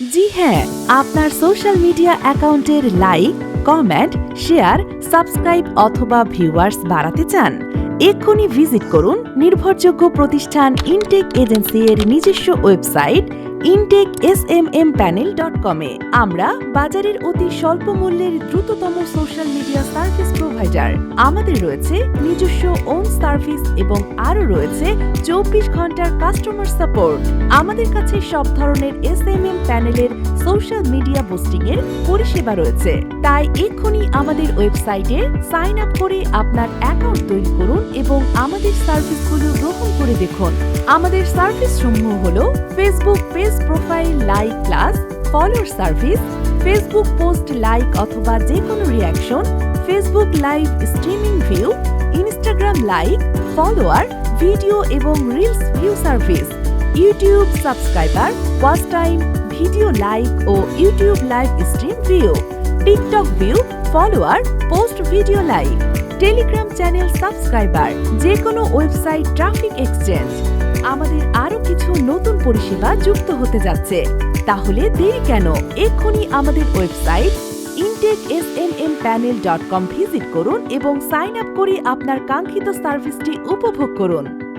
জি হ্যাঁ আপনার social media অ্যাকাউন্টের লাইক কমেন্ট শেয়ার সাবস্ক্রাইব অথবা ভিউয়ার্স বাড়াতে চান। এক্ষুনি ভিজিট করুন নির্ভরযোগ্য প্রতিষ্ঠান ইনটেক এজেন্সি এর নিজস্ব website Intech S M M panel dot কমে আমরা বাজারের অতি স্বল্প মূল্যের দ্রুততম সোশ্যাল মিডিয়া সার্ভিস প্রোভাইডার আমাদের রয়েছে নিজস্ব ওন সার্ভিস এবং আরও রয়েছে চব্বিশ ঘণ্টার কাস্টমার সাপোর্ট আমাদের কাছে সব ধরনের এস এম এম প্যানেলের সোশ্যাল মিডিয়া বুস্টিং এর পরিষেবা রয়েছে। তাই এক্ষুনি আমাদের ওয়েবসাইটে সাইন আপ করে আপনার অ্যাকাউন্ট তৈরি করুন এবং আমাদের সার্ভিসগুলো গ্রহণ করে দেখুন। আমাদের সার্ভিস সমূহ হল Facebook page profile like class follower service Facebook post like অথবা যে কোনো reaction Facebook live streaming view Instagram like follower video এবং reels view service YouTube subscriber watch time video like ও YouTube live stream view TikTok view follower post video like Telegram channel subscriber যে কোনো website traffic exchange আমাদের আরও কিছু নতুন পরিষেবা যুক্ত হতে যাচ্ছে। তাহলে দেরি কেন? এক্ষুনি আমাদের website Intech S M M panel dot com visit করুন এবং সাইন আপ করে আপনার কাঙ্ক্ষিত সার্ভিসটি উপভোগ করুন।